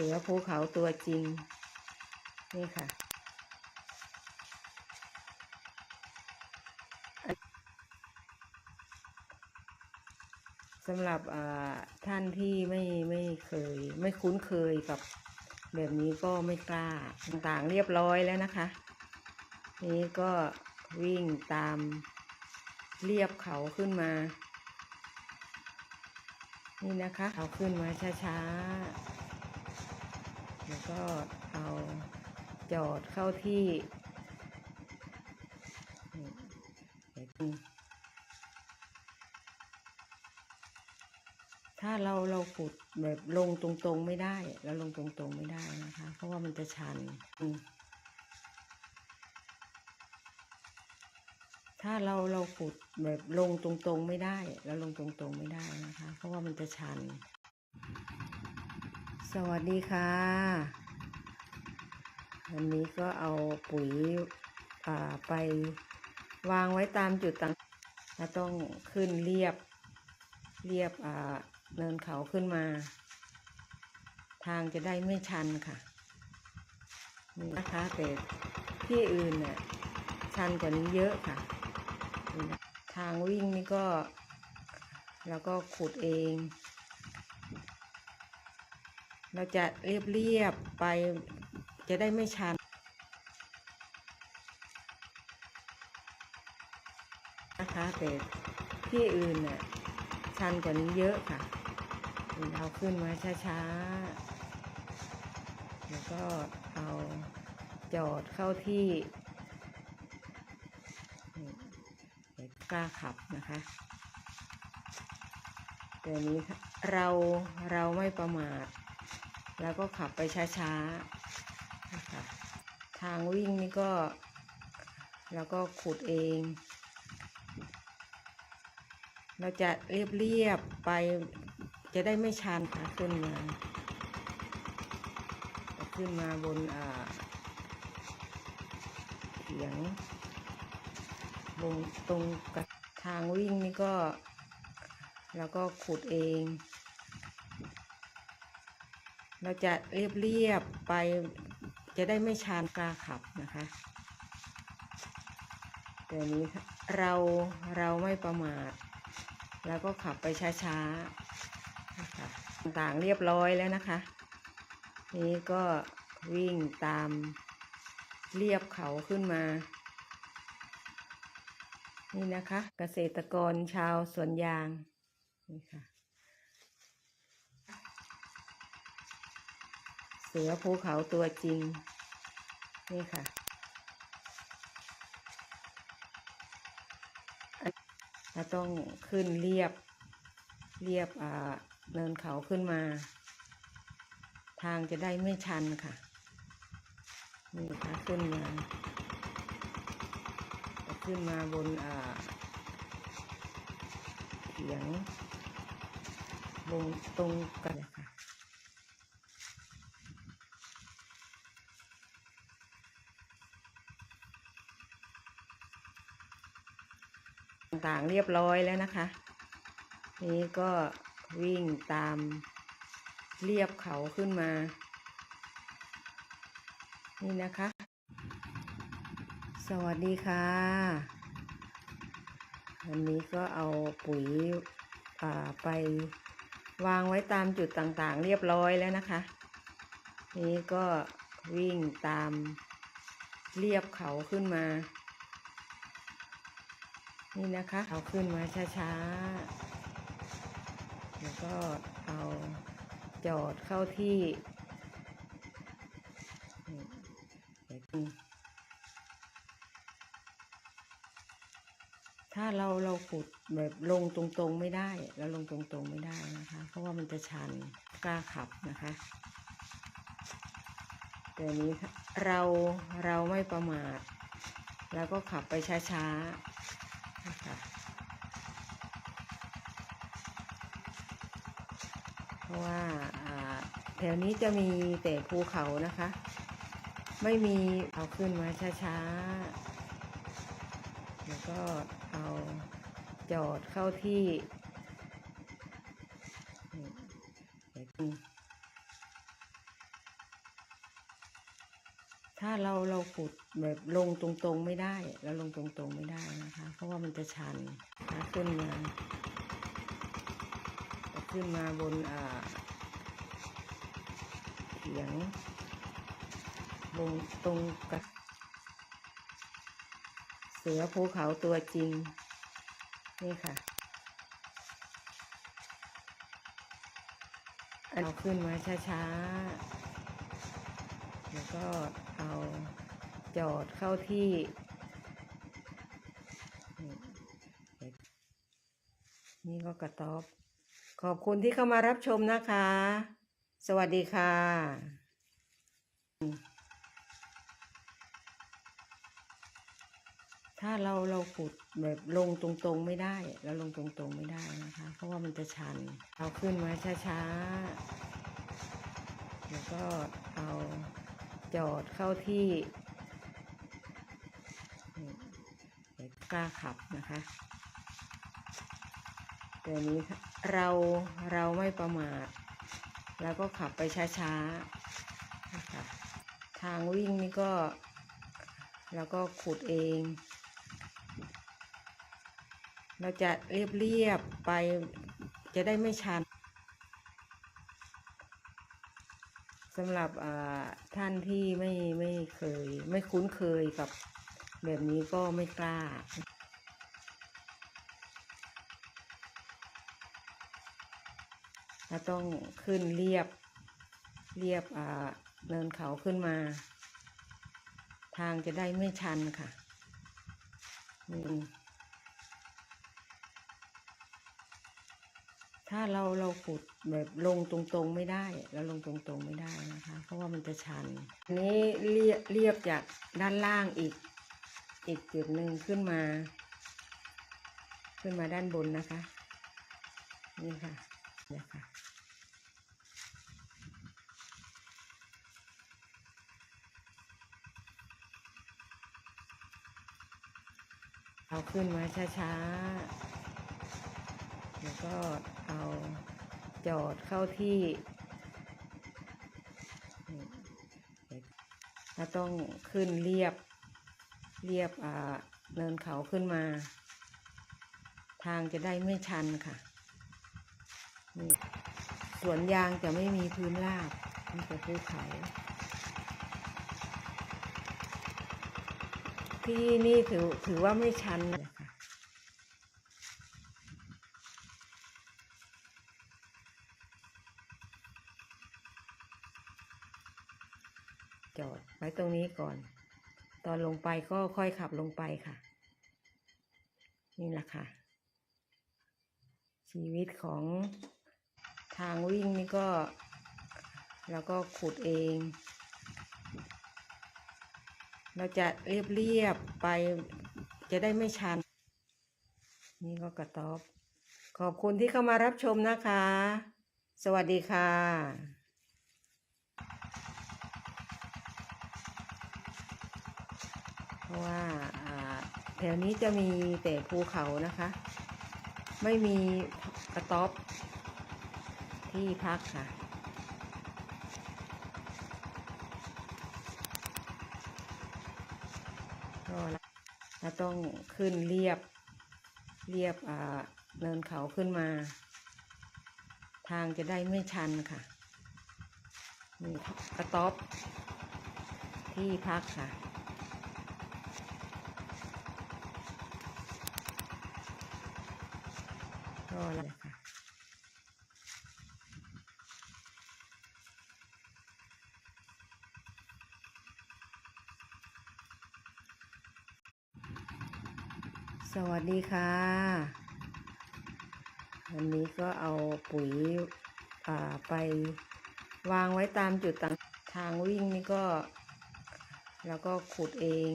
สือภูเขาตัวจริง นี่ค่ะ สำหรับท่านที่ไม่ไม่เคย ไม่คุ้นเคยกับแบบนี้ก็ไม่กล้าต่างๆเรียบร้อยแล้วนะคะ นี้ก็วิ่งตามเรียบเขาขึ้นมา นี่นะคะเอาขึ้นมาช้าๆ แล้วก็เอาจอดเข้าที่ถ้าเราเราขุดแบบลงตรงๆไม่ได้ เราลงตรงๆไม่ได้นะคะ เพราะว่ามันจะชัน ถ้าเราเราขุดแบบลงตรงๆไม่ได้ เราลงตรงๆไม่ได้นะคะ เพราะว่ามันจะชัน สวัสดีค่ะ วันนี้ก็เอาปุ๋ยไปวางไว้ตามจุดต่างต้องขึ้นเรียบเรียบเนินเขาขึ้นมา ทางจะได้ไม่ชันค่ะนี่นะคะแต่ที่อื่นเนี่ยชันกว่านี้เยอะค่ะ ทางวิ่งนี่ก็ แล้วก็ขุดเอง เราจะเรียบเรียบๆไปจะได้ไม่ชัน นะคะแต่ที่อื่นน่ะชันกว่านี้เยอะค่ะเราขึ้นมาช้าๆ แล้วก็เอาจอดเข้าที่กล้าขับนะคะแต่นี้เราเราไม่ประมาท แล้วก็ขับไปช้าๆนะคะทางวิ่งนี่ก็แล้วก็ขุดเอง เราจะเรียบๆไปจะได้ไม่ชันขึ้นมาขึ้นมาบนอ่าเขียงบนตรงกับทางวิ่งนี่ก็แล้วก็ขุดเอง เราจะเรียบเรียบๆไปจะได้ไม่ชันกล้าขับนะคะแต่นี้เราเราไม่ประมาท แล้วก็ขับไปช้าๆนะคะต่างๆเรียบร้อยแล้วนะคะ นี้ก็วิ่งตามเรียบเขาขึ้นมา นี่นะคะ เกษตรกรชาวสวนยางนี่ค่ะ เสือภูเขาตัวจริง นี่ค่ะ เราต้องขึ้นเรียบ เรียบอ่าเนินเขาขึ้นมา ทางจะได้ไม่ชันค่ะ นี่ค่ะขึ้นมาขึ้นมาบนอ่าเขียงบนตรงกันค่ะ ต่างๆ เรียบร้อยแล้วนะคะ นี้ก็วิ่งตามเรียบเขาขึ้นมา นี่นะคะ สวัสดีค่ะ วันนี้ก็เอาปุ๋ยไปวางไว้ตามจุดต่างๆ เรียบร้อยแล้วนะคะ นี้ก็วิ่งตามเรียบเขาขึ้นมา นี่นะคะ เอาขึ้นมาช้าๆ แล้วก็เอาจอดเข้าที่ถ้าเราเราขุดแบบลงตรงๆไม่ได้ เราลงตรงๆไม่ได้นะคะ เพราะว่ามันจะชันกล้าขับนะคะแต่นี้เราเราไม่ประมาท แล้วก็ขับไปช้าๆ นะคะเพราะว่าอ่าแถวนี้จะมีแต่ภูเขานะคะ ไม่มีเอาขึ้นมาช้าๆ แล้วก็เอาจอดเข้าที่นี่เดี๋ยวดู ถ้าเราเราขุดแบบลงตรงๆไม่ได้ เราลงตรงๆไม่ได้นะคะ เพราะว่ามันจะชันนะขึ้นมาขึ้นมาบนอ่าเขียงบนตรงกับเสือภูเขาตัวจริง นี่ค่ะเอาขึ้นมาช้าๆ แล้วก็เอาจอดเข้าที่นี่ก็กระต๊อบ ขอบคุณที่เข้ามารับชมนะคะ สวัสดีค่ะ ถ้าเราเราขุดแบบลงตรงๆไม่ได้ เราลงตรงๆไม่ได้นะคะ เพราะว่ามันจะชัน เอาขึ้นมาช้าๆ แล้วก็เอา จอดเข้าที่กล้าขับนะคะ ตัวนี้เราเราไม่ประมาท แล้วก็ขับไปช้าๆนะคะทางวิ่งนี่ก็เราก็ขุดเอง เราจะเรียบๆไปจะได้ไม่ชัน สำหรับท่านที่ไม่ไม่เคย ไม่คุ้นเคยกับแบบนี้ก็ไม่กล้าถ้าต้องขึ้นเรียบเรียบเนินเขาขึ้นมา ทางจะได้ไม่ชันค่ะนี่ ถ้าเราเราขุดแบบลงตรงๆไม่ได้เราลงตรงๆไม่ได้นะคะ เพราะว่ามันจะชันอันนี้เรียบเรียบจากด้านล่างอีกอีกจุดหนึ่งขึ้นมา ขึ้นมาด้านบนนะคะ นี่ค่ะนี่ค่ะเอาขึ้นมาช้าๆ แล้วก็เอาจอดเข้าที่นี่ถ้าต้องขึ้นเรียบเรียบเนินเขาขึ้นมา ทางจะได้ไม่ชันค่ะนี่สวนยางจะไม่มีพื้นราบมีแต่ภูเขา ที่นี่ถือถือว่าไม่ชันนะ จอดไว้ตรงนี้ก่อน ตอนลงไปก็ค่อยขับลงไปค่ะ นี่แหละค่ะ ชีวิตของทางวิ่งนี่ก็เราก็ขุดเอง เราจะเรียบเรียบๆไปจะได้ไม่ชัน นี่ก็กระต๊อบ ขอบคุณที่เข้ามารับชมนะคะ สวัสดีค่ะ เพราะว่าแถวนี้จะมีแต่ภูเขานะคะ ไม่มีกระต๊อบที่พักค่ะ ก็เราต้องขึ้นเรียบเรียบเนินเขาขึ้นมา ทางจะได้ไม่ชันค่ะมีกระต๊อบที่พักค่ะ็เลยค่ะสวัสดีค่ะ วันนี้ก็เอาปุ๋ยไปวางไว้ตามจุดต่างทางวิ่งนี่ก็ แล้วก็ขุดเอง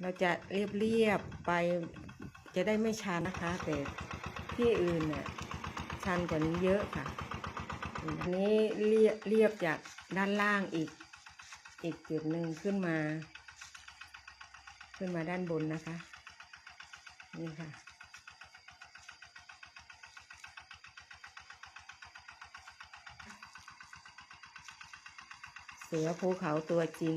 เราจะเรียบเรียบๆไป จะได้ไม่ชันนะคะ แต่ที่อื่นน่ะชันกว่านี้เยอะค่ะอันนี้เรียบเรียบจากด้านล่างอีก อีกจุดหนึ่งขึ้นมา ขึ้นมาด้านบนนะคะ นี่ค่ะเสือภูเขาตัวจริง